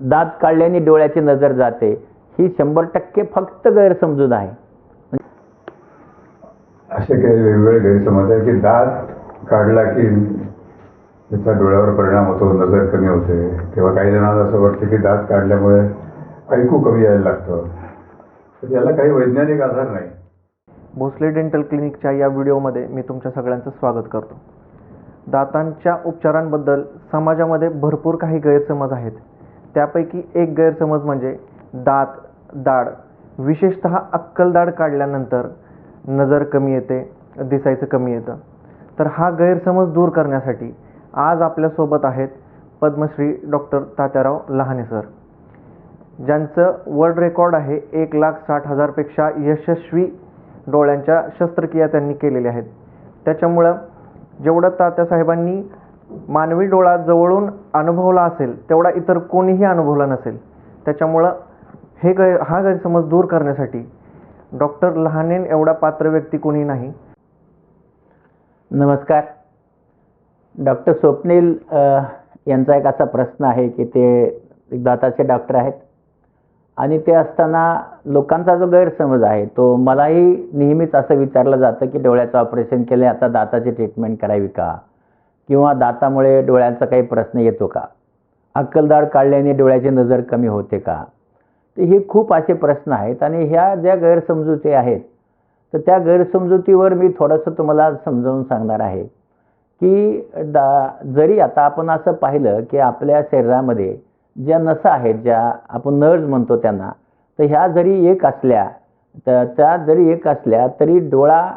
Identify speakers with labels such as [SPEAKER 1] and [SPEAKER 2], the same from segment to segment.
[SPEAKER 1] दात काढल्याने डोळ्याची नजर जाते. ही शंभर टक्के फक्त गैरसमजूत आहे.
[SPEAKER 2] असे काही वेगवेगळे गैरसमज आहे की दात काढला की त्याचा डोळ्यावर परिणाम होतो नजर कमी होते. किंवा काही जणांना असं वाटतं की दात काढल्यामुळे ऐकू कमी यायला लागतं. तर त्याला काही वैज्ञानिक आधार नाही.
[SPEAKER 3] भोसले डेंटल क्लिनिकच्या या व्हिडिओमध्ये मी तुमच्या सगळ्यांचं स्वागत करतो. दातांच्या उपचारांबद्दल समाजामध्ये भरपूर काही गैरसमज आहेत. त्यापैकी एक गैरसमज म्हणजे दात दाढ. विशेषत अक्कल दाढ काढल्यानंतर नजर कमी येते दिसायचं कमी येतं. तर हा गैरसमज दूर करण्यासाठी आज आपल्यासोबत आहेत पद्मश्री डॉक्टर तात्याराव लहाने सर. ज्यांचं वर्ल्ड रेकॉर्ड आहे एक लाख साठ हजारपेक्षा यशस्वी डोळ्यांच्या शस्त्रक्रिया त्यांनी केलेल्या आहेत. त्याच्यामुळं जेवढं तात्यासाहेबांनी मानवी डोळा जवळून अनुभवला असेल तेवढा इतर कोणीही अनुभवला नसेल. त्याच्यामुळं हे गैर हा गैरसमज दूर करण्यासाठी डॉक्टर लहानेन एवढा पात्र व्यक्ती कोणी नाही.
[SPEAKER 1] नमस्कार. डॉक्टर स्वप्नील यांचा एक असा प्रश्न आहे की ते एक दाताचे डॉक्टर आहेत आणि ते असताना लोकांचा जो गैरसमज आहे तो मलाही नेहमीच असं विचारलं जातं की डोळ्याचं ऑपरेशन केलं आता दाताची ट्रीटमेंट करावी का? किंवा दातामुळे डोळ्यांचा काही प्रश्न येतो का? अक्कलदाड काढल्याने डोळ्याची नजर कमी होते का? तर हे खूप असे प्रश्न आहेत आणि ह्या ज्या गैरसमजुती आहेत तर त्या गैरसमजुतीवर मी थोडंसं तुम्हाला समजावून सांगणार आहे की दा जरी आता आपण असं पाहिलं की आपल्या शरीरामध्ये ज्या नसा आहेत ज्या आपण नर्ज म्हणतो त्यांना तर ह्या जरी एक असल्या तर त्या जरी एक असल्या तरी डोळा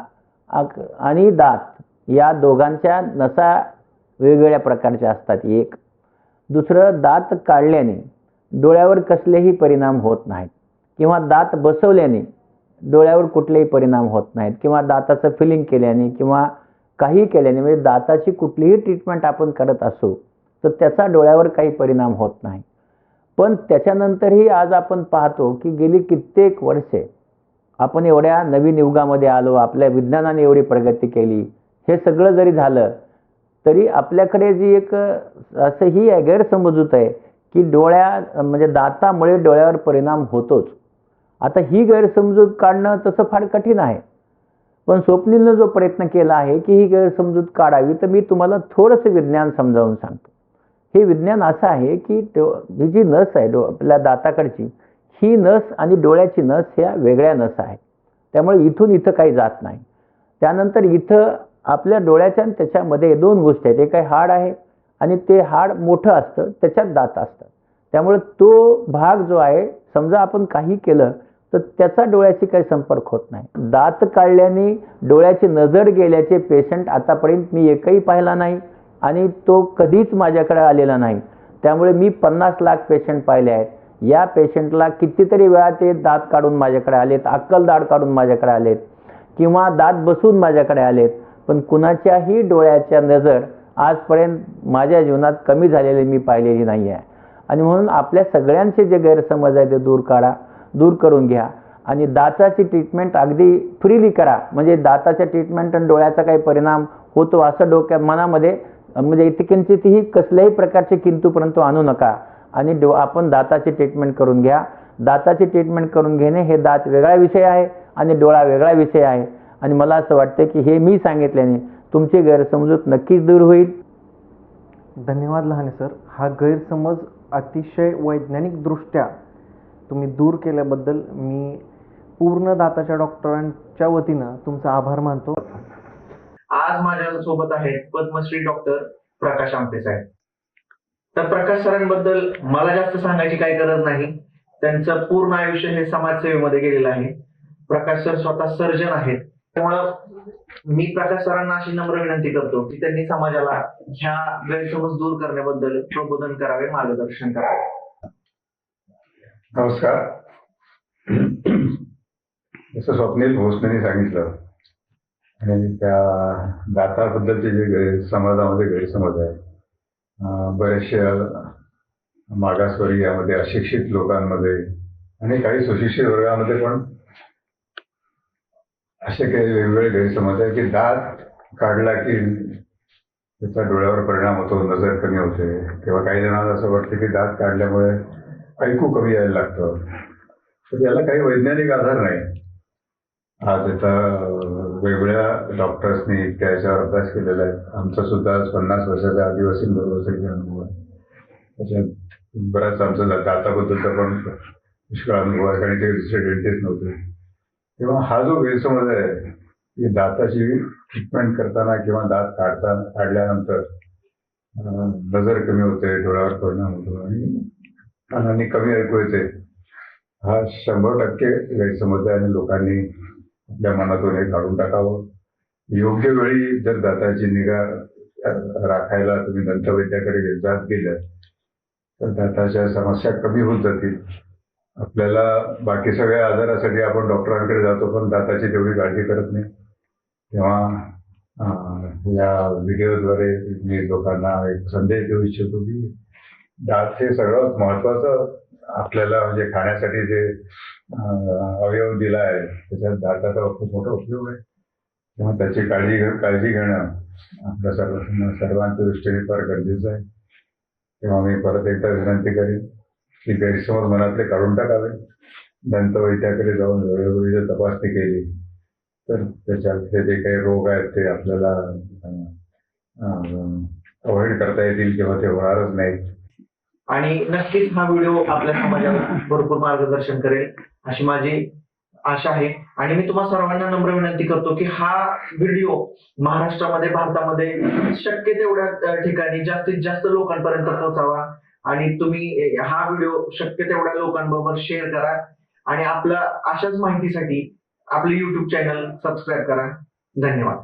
[SPEAKER 1] आक- आणि दात या दोघांच्या नसा वेगवेगळ्या प्रकारच्या असतात. एक दुसरं दात काढल्याने डोळ्यावर कसलेही परिणाम होत नाहीत. किंवा दात बसवल्याने डोळ्यावर कुठलेही परिणाम होत नाहीत. किंवा दाताचं फिलिंग केल्याने किंवा काही केल्याने म्हणजे दाताची कुठलीही ट्रीटमेंट आपण करत असू तर त्याचा डोळ्यावर काही परिणाम होत नाही. पण त्याच्यानंतरही आज आपण पाहतो की गेली कित्येक वर्षे आपण एवढ्या नवीन युगामध्ये आलो आपल्या विज्ञानाने एवढी प्रगती केली हे सगळं जरी झालं तरी आपल्याकडे जी एक असं ही आहे गैरसमजूत आहे की डोळ्या म्हणजे दातामुळे डोळ्यावर परिणाम होतोच. आता ही गैरसमजूत काढणं तसं फार कठीण आहे. पण स्वप्नीलनं जो प्रयत्न केला आहे की ही गैरसमजूत काढावी तर मी तुम्हाला थोडंसं विज्ञान समजावून सांगतो. हे विज्ञान असं आहे की डो ही जी नस आहे डो आपल्या दाताकडची ही नस आणि डोळ्याची नस ह्या वेगळ्या नस आहेत. त्यामुळे इथून इथं काही जात नाही. त्यानंतर इथं आपल्या डोळ्याच्या आणि त्याच्यामध्ये दोन गोष्टी आहेत. एक आहे हाड आहे आणि ते हाड मोठं असतं त्याच्यात दात असतात. त्यामुळे तो भाग जो आहे समजा आपण काही केलं तर त्याचा डोळ्याशी काही संपर्क होत नाही. दात काढल्याने डोळ्याची नजर गेल्याचे पेशंट आतापर्यंत मी एकही पाहिला नाही आणि तो कधीच माझ्याकडे आलेला नाही. त्यामुळे मी पन्नास लाख पेशंट पाहिले आहेत. या पेशंटला कितीतरी वेळा ते दात काढून माझ्याकडे आलेत अक्कल दाढ काढून माझ्याकडे आलेत किंवा दात बसून माझ्याकडे आलेत. पण कुणाच्याही डोळ्याच्या नजर आजपर्यंत माझ्या जीवनात कमी झालेली मी पाहिलेली नाही आहे आणि म्हणून आपल्या सगळ्यांचे जे गैरसमज आहे ते दूर काढा दूर करून घ्या. आणि दाताची ट्रीटमेंट अगदी फ्रीली करा. म्हणजे दाताच्या ट्रीटमेंट आणि डोळ्याचा काही परिणाम होतो असं डोक्या मनामध्ये म्हणजे इथे किंचितही कसल्याही प्रकारचे किंतू परंतु आणू नका. आणि डो आपण दाताची ट्रीटमेंट करून घ्या. दाताची ट्रीटमेंट करून घेणे हे दात वेगळा विषय आहे आणि डोळा वेगळा विषय आहे. आणि मला असं वाटतं की हे मी सांगितल्याने तुमची गैरसमजूत नक्कीच दूर होईल.
[SPEAKER 3] धन्यवाद लहाने सर. हा गैरसमज अतिशय वैज्ञानिकदृष्ट्या तुम्ही दूर केल्याबद्दल मी पूर्ण दाताच्या डॉक्टरांच्या वतीनं तुमचा आभार मानतो.
[SPEAKER 4] आज माझ्या सोबत आहेत पद्मश्री डॉक्टर प्रकाश आमटे साहेब. तर प्रकाश सरांबद्दल मला जास्त सांगायची काही गरज नाही. त्यांचं पूर्ण आयुष्य हे समाजसेवेमध्ये गेलेलं आहे. प्रकाश सर स्वतः सर्जन आहेत. त्यामुळं मी प्रकाश सरांना अशी नम्र विनंती करतो की त्यांनी समाजाला ह्या गैरसमज दूर करण्याबद्दल प्रबोधन करावे मार्गदर्शन करावे.
[SPEAKER 2] नमस्कार. जसं स्वप्नील भोसलेने सांगितलं आणि त्या दाताबद्दलचे जे गैर समाजामध्ये गैरसमज आहे अं, मागासवर्गीयामध्ये अशिक्षित लोकांमध्ये आणि काही सुशिक्षित वर्गामध्ये पण असे काही वेगवेगळे गैरसमज आहे की दात काढला की त्याचा डोळ्यावर परिणाम होतो नजर कमी होते. किंवा काही जणांना असं वाटतं की दात काढल्यामुळे ऐकू कमी यायला लागतं. तर याला काही वैज्ञानिक आधार नाही. आज त्याचा वेगवेगळ्या डॉक्टर्सनी त्याच्यावर अभ्यास केलेला आहे. आमचा सुद्धा पन्नास वर्षाच्या आदिवासींबरोबर सगळे अनुभव आहे. त्याच्यात बराच आमचा दाताबद्दलचा पण पुष्कळ अनुभव आहे कारण ते दुसरे डेंटिस्ट नव्हते. तेव्हा हा जो गैरसमज आहे की दाताची ट्रीटमेंट करताना किंवा दात काढताना काढल्यानंतर नजर कमी होते डोळ्यावर परिणाम होतो आणि कानांनी कमी ऐकू येते. हा शंभर टक्के गैरसमज आहे आणि लोकांनी आपल्या मनातून हे काढून टाकावं. योग्य वेळी जर दाताची निगा राखायला तुम्ही दंतवैद्याकडे जात गेल्या तर दाताच्या समस्या कमी होत जातील. आपल्याला बाकी सगळ्या आजारासाठी आपण डॉक्टरांकडे जातो पण दाताची तेवढी काळजी करत नाही. तेव्हा या व्हिडिओद्वारे मी लोकांना एक संदेश देऊ इच्छितो की दात हे सगळ्यात महत्वाचं आपल्याला म्हणजे खाण्यासाठी जे अवयव दिला आहे त्याच्यात दाताचा खूप मोठा उपयोग आहे. तेव्हा त्याची काळजी घे काळजी घेणं आपल्या सर्व सर्वांच्या दृष्टीने फार गरजेचं आहे. तेव्हा मी परत एकदा विनंती करेन की गैरसमज मनातले काढून टाकावे. दंतवैद्याकडे जाऊन वेळोवेळी जर तपासणी केली तर त्याच्यातले जे काही रोग आहेत ते आपल्याला अवॉइड करता येतील किंवा ते होणारच नाहीत.
[SPEAKER 4] आणि नक्कीच हा व्हिडिओ आपल्या समाजाला भरपूर मार्गदर्शन करेल अशी माझी आशा आहे. आणि मी तुम्हाला सर्वांना नम्र विनंती करतो की हा व्हिडिओ महाराष्ट्रामध्ये भारतामध्ये शक्य तेवढ्या ठिकाणी जास्तीत जास्त लोकांपर्यंत पोहोचावा. आणि तुम्ही हा व्हिडिओ शक्य तेवढ्या लोकांबरोबर शेअर करा. आणि आपलं अशाच माहितीसाठी आपले युट्यूब चॅनल सबस्क्राईब करा. धन्यवाद.